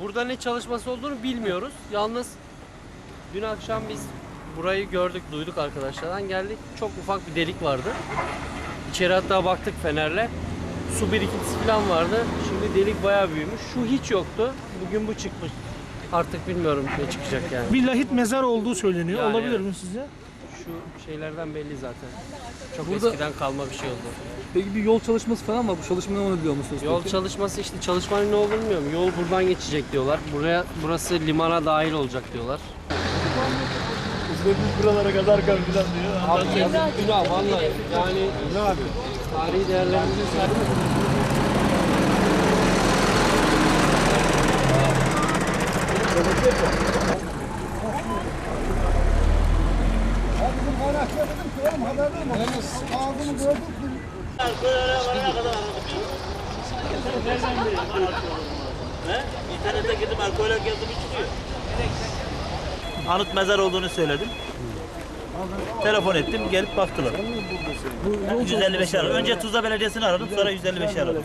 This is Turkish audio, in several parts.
Burada ne çalışması olduğunu bilmiyoruz. Yalnız dün akşam biz burayı gördük, duyduk arkadaşlardan geldik. Çok ufak bir delik vardı. İçeri hatta baktık fenerle. Su birikintisi falan vardı. Şimdi delik bayağı büyümüş. Şu hiç yoktu. Bugün bu çıkmış. Artık bilmiyorum ne çıkacak yani. Bir lahit mezar olduğu söyleniyor. Yani Olabilir evet. mi sizce? Şu şeylerden belli zaten. Çok Burada- eskiden kalma bir şey oldu. Peki bir yol çalışması falan var. Bu çalışma ne onu biliyor musunuz? Yol peki? çalışması işte çalışmanın ne olduğunu bilmiyorum. Yol buradan geçecek diyorlar. Buraya burası limana dahil olacak diyorlar. buralara kadar filan diyor. Abi yazık günah vallahi. Yani ne abi? Tarihi Anıt mezar olduğunu söyledim. Telefon ettim gelip baktılar. 155 aradım. Önce Tuzla Belediyesi'ni aradım sonra 155 aradım.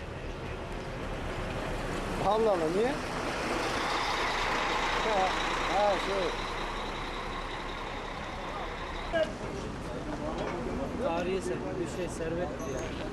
Allah Allah niye? Ha, ha şey. Tarihi bir şey servetti yani.